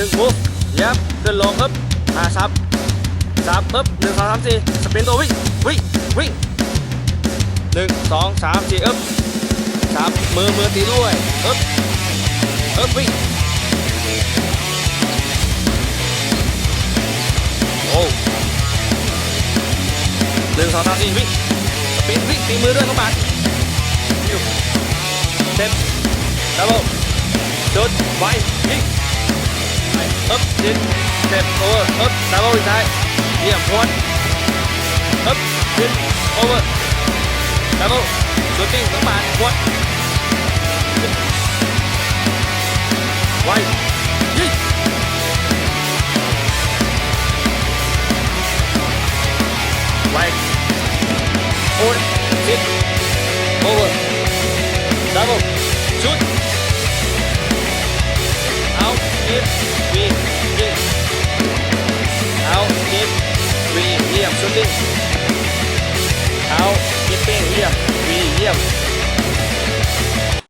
นึ่งมูฟเย็บขึ้นลงปึ๊บมาซับซับปึ๊บหนึ่งสองสามสี่สปินตัววิ่งวิ่งวิ่งหนึ่งสองสามสี่อึ๊บซับมือมือตีด้วยอึ๊บอึ๊บวิ่งโอ้หนึ่งสองสามสี่วิ่งสปินวิ่งตีมือด้วยเข้ามาอยู่เต็มดับเบิลจุดไวยิงอึ๊บยิงเต็มโอเวอร์อึ๊บดับเบิลอีกท้ายเยี่ยมพวนอึ๊บยิง โอเวอร์ดับเบิลชูตติ้งทั้งบานพว เอาคิปปิ้งเยี่ยมวีเยี่ยม